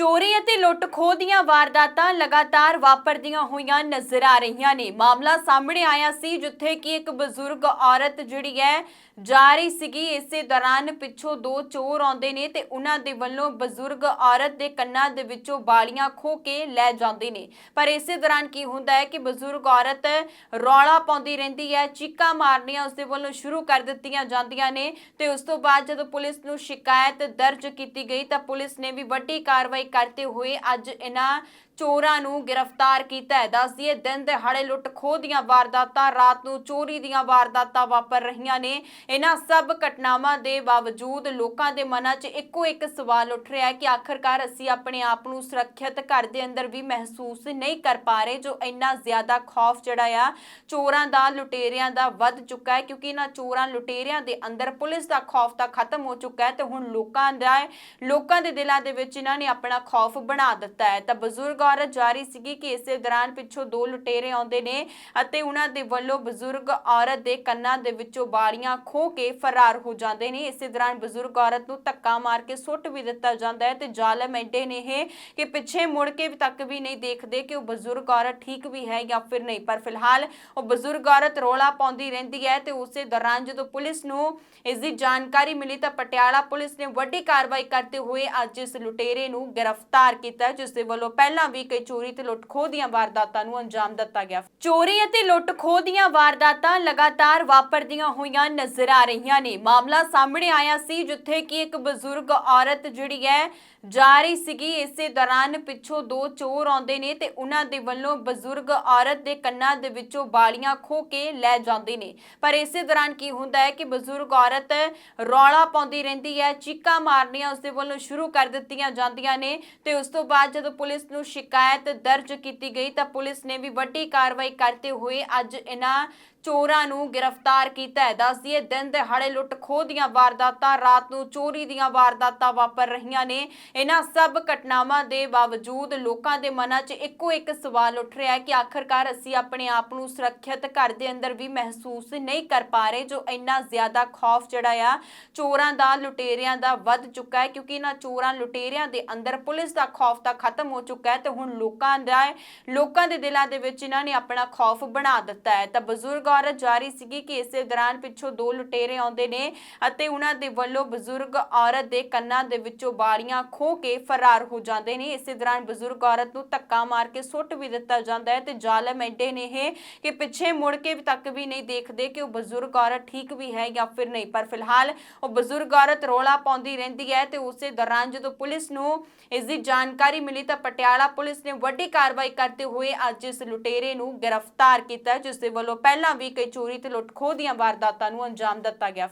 ਚੋਰੀ ਅਤੇ ਲੁੱਟ-ਖੋਹ ਦੀਆਂ ਵਾਰਦਾਤਾਂ ਲਗਾਤਾਰ ਵਾਪਰਦੀਆਂ ਹੋਈਆਂ ਨਜ਼ਰ ਆ ਰਹੀਆਂ ਨੇ। ਮਾਮਲਾ ਸਾਹਮਣੇ ਆਇਆ ਸੀ, ਜਿੱਥੇ ਕਿ ਇੱਕ ਬਜ਼ੁਰਗ ਔਰਤ ਜਿਹੜੀ ਹੈ, ਜਾ ਰਹੀ ਸੀਗੀ। ਇਸੇ ਦੌਰਾਨ ਪਿੱਛੋਂ ਦੋ ਚੋਰ ਆਉਂਦੇ ਨੇ ਤੇ ਉਹਨਾਂ ਦੇ ਵੱਲੋਂ ਬਜ਼ੁਰਗ ਔਰਤ ਦੇ ਕੰਨਾਂ ਦੇ ਵਿੱਚੋਂ ਬਾਲੀਆਂ ਖੋ ਕੇ ਲੈ ਜਾਂਦੇ ਨੇ। ਪਰ ਇਸੇ ਦੌਰਾਨ ਕੀ ਹੁੰਦਾ ਹੈ ਕਿ ਬਜ਼ੁਰਗ ਔਰਤ ਰੌਲਾ ਪਾਉਂਦੀ ਰਹਿੰਦੀ ਹੈ, ਚੀਕਾਂ ਮਾਰਨੀਆਂ ਉਸ ਦੇ ਵੱਲੋਂ ਸ਼ੁਰੂ ਕਰ ਦਿੱਤੀਆਂ ਜਾਂਦੀਆਂ ਨੇ ਤੇ ਉਸ ਤੋਂ ਬਾਅਦ ਜਦੋਂ ਪੁਲਿਸ ਨੂੰ ਸ਼ਿਕਾਇਤ ਦਰਜ ਕੀਤੀ ਗਈ ਤਾਂ ਪੁਲਿਸ ਨੇ ਵੀ ਵੱਡੀ ਕਾਰਵਾਈ ਕਰਦੇ ਹੋਏ ਅੱਜ ਇਹਨਾਂ ਚੋਰਾਂ ਨੂੰ ਗ੍ਰਿਫਤਾਰ ਕੀਤਾ ਹੈ। ਦੱਸ ਦਈਏ, ਦਿਨ ਦਿਹਾੜੇ ਲੁੱਟ ਖੋਹ ਦੀਆਂ ਵਾਰਦਾਤਾਂ, ਰਾਤ ਨੂੰ ਚੋਰੀ ਦੀਆਂ ਵਾਰਦਾਤਾਂ ਵਾਪਰ ਰਹੀਆਂ ਨੇ। ਇਹਨਾਂ ਸਭ ਘਟਨਾਵਾਂ ਦੇ ਬਾਵਜੂਦ ਲੋਕਾਂ ਦੇ ਮਨਾਂ 'ਚ ਇੱਕੋ ਇੱਕ ਸਵਾਲ ਉੱਠ ਰਿਹਾ ਹੈ ਕਿ ਆਖਰਕਾਰ ਅਸੀਂ ਆਪਣੇ ਆਪ ਨੂੰ ਸੁਰੱਖਿਅਤ ਘਰ ਦੇ ਅੰਦਰ ਵੀ ਮਹਿਸੂਸ ਨਹੀਂ ਕਰ ਪਾ ਰਹੇ, ਜੋ ਇੰਨਾ ਜ਼ਿਆਦਾ ਖੌਫ ਜਿਹੜਾ ਆ, ਚੋਰਾਂ ਦਾ, ਲੁਟੇਰਿਆਂ ਦਾ ਵੱਧ ਚੁੱਕਾ ਹੈ। ਕਿਉਂਕਿ ਇਹਨਾਂ ਚੋਰਾਂ, ਲੁਟੇਰਿਆਂ ਦੇ ਅੰਦਰ ਪੁਲਿਸ ਦਾ ਖੌਫ ਤਾਂ ਖਤਮ ਹੋ ਚੁੱਕਾ ਹੈ ਤੇ ਹੁਣ ਲੋਕਾਂ ਦਾ, ਲੋਕਾਂ ਦੇ ਦਿਲਾਂ ਦੇ ਵਿੱਚ ਇਹਨਾਂ ਨੇ ਆਪਣਾ ਖੌਫ ਬਣਾ ਦਿੱਤਾ ਹੈ। ਤਾਂ ਬਜ਼ੁਰਗ ਔਰਤ ਜਾਰੀ ਸੀਗੀ ਕਿ ਇਸੇ ਦੌਰਾਨ ਪਿੱਛੋਂ ਦੋ ਲੁਟੇਰੇ ਆਉਂਦੇ ਨੇ ਅਤੇ ਉਹਨਾਂ ਦੇ ਵੱਲੋਂ ਬਜ਼ੁਰਗ ਔਰਤ ਦੇ ਕੰਨਾਂ ਦੇ ਵਿੱਚੋਂ ਬਾਲੀਆਂ ਖੋ ਕੇ ਫਰਾਰ ਹੋ ਜਾਂਦੇ ਨੇ। ਇਸੇ ਦੌਰਾਨ ਬਜ਼ੁਰਗ ਔਰਤ ਨੂੰ ਧੱਕਾ ਮਾਰ ਕੇ ਸੁੱਟ ਵੀ ਦਿੱਤਾ ਜਾਂਦਾ ਹੈ ਤੇ ਜ਼ਾਲਮ ਐਡੇ ਨੇ ਇਹ ਕਿ ਪਿੱਛੇ ਮੁੜ ਕੇ ਤੱਕ ਵੀ ਨਹੀਂ ਦੇਖਦੇ ਕਿ ਉਹ ਬਜ਼ੁਰਗ ਔਰਤ ਠੀਕ ਵੀ ਹੈ ਜਾਂ ਫਿਰ ਨਹੀਂ। ਪਰ ਫਿਲਹਾਲ ਉਹ ਬਜ਼ੁਰਗ ਔਰਤ ਰੋਲਾ ਪਾਉਂਦੀ ਰਹਿੰਦੀ ਹੈ ਤੇ ਉਸੇ ਦੌਰਾਨ ਜਦੋਂ ਪੁਲਿਸ ਨੂੰ ਇਸ ਦੀ ਜਾਣਕਾਰੀ ਮਿਲੀ ਤਾਂ ਪਟਿਆਲਾ ਪੁਲਿਸ ਨੇ ਵੱਡੀ ਕਾਰਵਾਈ ਕਰਦੇ ਹੋਏ ਅੱਜ ਇਸ ਲੁਟੇਰੇ ਨੂੰ ਗ੍ਰਿਫਤਾਰ ਕੀਤਾ ਹੈ, ਜਿਸ ਦੇ ਵੱਲੋਂ ਪਹਿਲਾਂ ਵੀ ਕਈ ਚੋਰੀ ਤੇ ਲੁੱਟ-ਖੋਹ ਦੀਆਂ ਵਾਰਦਾਤਾਂ ਨੂੰ ਅੰਜਾਮ ਦਿੱਤਾ ਗਿਆ। ਚੋਰੀ ਅਤੇ ਲੁੱਟ-ਖੋਹ ਦੀਆਂ ਵਾਰਦਾਤਾਂ ਲਗਾਤਾਰ ਵਾਪਰਦੀਆਂ ਹੋਈਆਂ ਨਜ਼ਰ ਆ ਰਹੀਆਂ ਨੇ। ਮਾਮਲਾ ਸਾਹਮਣੇ ਆਇਆ ਸੀ, ਜਿੱਥੇ ਕਿ ਇੱਕ ਬਜ਼ੁਰਗ ਔਰਤ ਜਿਹੜੀ ਹੈ, ਜਾ ਰਹੀ ਸੀਗੀ। ਇਸੇ ਦੌਰਾਨ ਪਿੱਛੋਂ ਦੋ ਚੋਰ ਆਉਂਦੇ ਨੇ ਤੇ ਉਹਨਾਂ ਦੇ ਵੱਲੋਂ ਬਜ਼ੁਰਗ ਔਰਤ ਦੇ ਕੰਨਾਂ ਦੇ ਵਿੱਚੋਂ ਬਾਲੀਆਂ ਖੋ ਕੇ ਲੈ ਜਾਂਦੇ ਨੇ। ਪਰ ਇਸੇ ਦੌਰਾਨ ਕੀ ਹੁੰਦਾ ਹੈ ਕਿ ਬਜ਼ੁਰਗ ਔਰਤ ਰੌਲਾ ਪਾਉਂਦੀ ਰਹਿੰਦੀ ਹੈ, ਚੀਕਾਂ ਮਾਰਨੀਆਂ ਉਸ ਦੇ ਵੱਲੋਂ ਸ਼ੁਰੂ ਕਰ ਦਿੱਤੀਆਂ ਜਾਂਦੀਆਂ ਨੇ ਤੇ ਉਸ ਤੋਂ ਬਾਅਦ ਜਦੋਂ ਪੁਲਿਸ ਨੂੰ ਸ਼ਿਕਾਇਤ ਦਰਜ ਕੀਤੀ ਗਈ ਤਾਂ ਪੁਲਿਸ ਨੇ ਵੀ ਵੱਡੀ ਕਾਰਵਾਈ ਕਰਦੇ ਹੋਏ ਅੱਜ ਇਹਨਾਂ ਚੋਰਾਂ ਨੂੰ ਗ੍ਰਿਫਤਾਰ ਕੀਤਾ ਹੈ। ਦੱਸ ਦਈਏ, ਦਿਨ ਦਿਹਾੜੇ ਲੁੱਟ ਖੋਹ ਦੀਆਂ ਵਾਰਦਾਤਾਂ, ਰਾਤ ਨੂੰ ਚੋਰੀ ਦੀਆਂ ਵਾਰਦਾਤਾਂ ਵਾਪਰ ਰਹੀਆਂ ਨੇ। ਇਹਨਾਂ ਸਭ ਘਟਨਾਵਾਂ ਦੇ ਬਾਵਜੂਦ ਲੋਕਾਂ ਦੇ ਮਨਾਂ 'ਚ ਇੱਕੋ ਇੱਕ ਸਵਾਲ ਉੱਠ ਰਿਹਾ ਹੈ ਕਿ ਆਖਰਕਾਰ ਅਸੀਂ ਆਪਣੇ ਆਪ ਨੂੰ ਸੁਰੱਖਿਅਤ ਘਰ ਦੇ ਅੰਦਰ ਵੀ ਮਹਿਸੂਸ ਨਹੀਂ ਕਰ ਪਾ ਰਹੇ, ਜੋ ਇੰਨਾ ਜ਼ਿਆਦਾ ਖੌਫ ਜਿਹੜਾ ਆ, ਚੋਰਾਂ ਦਾ, ਲੁਟੇਰਿਆਂ ਦਾ ਵੱਧ ਚੁੱਕਾ ਹੈ। ਕਿਉਂਕਿ ਇਹਨਾਂ ਚੋਰਾਂ ਲੁਟੇਰਿਆਂ ਦੇ ਅੰਦਰ ਪੁਲਿਸ ਦਾ ਖੌਫ ਤਾਂ ਖਤਮ ਹੋ ਚੁੱਕਾ ਹੈ ਤੇ ਹੁਣ ਲੋਕਾਂ ਦਾ ਲੋਕਾਂ ਦੇ ਦਿਲਾਂ ਦੇ ਵਿੱਚ ਇਹਨਾਂ ਨੇ ਆਪਣਾ ਖੌਫ ਬਣਾ ਦਿੱਤਾ ਹੈ। ਤਾਂ ਬਜ਼ੁਰਗ ਔਰਤ ਜਾਰੀ ਸੀਗੀ ਕਿ ਇਸੇ ਦੌਰਾਨ ਪਿੱਛੋਂ ਦੋ ਲੁਟੇਰੇ ਆਉਂਦੇ ਨੇ ਅਤੇ ਉਹਨਾਂ ਦੇ ਵੱਲੋਂ ਬਜ਼ੁਰਗ ਔਰਤ ਦੇ ਕੰਨਾਂ ਦੇ ਵਿੱਚੋਂ ਬਾਲੀਆਂ ਖੋ ਕੇ ਫਰਾਰ ਹੋ ਜਾਂਦੇ ਨੇ। ਇਸੇ ਦੌਰਾਨ ਬਜ਼ੁਰਗ ਔਰਤ ਨੂੰ ਧੱਕਾ ਮਾਰ ਕੇ ਸੁੱਟ ਵੀ ਦਿੱਤਾ ਜਾਂਦਾ ਹੈ ਤੇ ਜ਼ਾਲਮ ਐਡੇ ਨੇ ਇਹ ਕਿ ਪਿੱਛੇ ਮੁੜ ਕੇ ਤੱਕ ਵੀ ਨਹੀਂ ਦੇਖਦੇ ਕਿ ਉਹ ਬਜ਼ੁਰਗ ਔਰਤ ਠੀਕ ਵੀ ਹੈ ਜਾਂ ਫਿਰ ਨਹੀਂ। ਪਰ ਫਿਲਹਾਲ ਉਹ ਬਜ਼ੁਰਗ ਔਰਤ ਰੋਲਾ ਪਾਉਂਦੀ ਰਹਿੰਦੀ ਹੈ ਤੇ ਉਸੇ ਦੌਰਾਨ ਜਦੋਂ ਪੁਲਿਸ ਨੂੰ ਇਸ ਦੀ ਜਾਣਕਾਰੀ ਮਿਲੀ ਤਾਂ ਪਟਿਆਲਾ ਪੁਲਿਸ ਨੇ ਵੱਡੀ ਕਾਰਵਾਈ ਕਰਦੇ ਹੋਏ ਅੱਜ ਇਸ ਲੁਟੇਰੇ ਨੂੰ ਗ੍ਰਿਫਤਾਰ ਕੀਤਾ ਹੈ, ਜਿਸ ਦੇ ਵੱਲੋਂ ਪਹਿਲਾਂ ਵੀ ਕਈ ਚੋਰੀ ਤੇ ਲੁੱਟ-ਖੋਹ ਦੀਆਂ ਵਾਰਦਾਤਾਂ ਨੂੰ ਅੰਜਾਮ ਦਿੱਤਾ ਗਿਆ।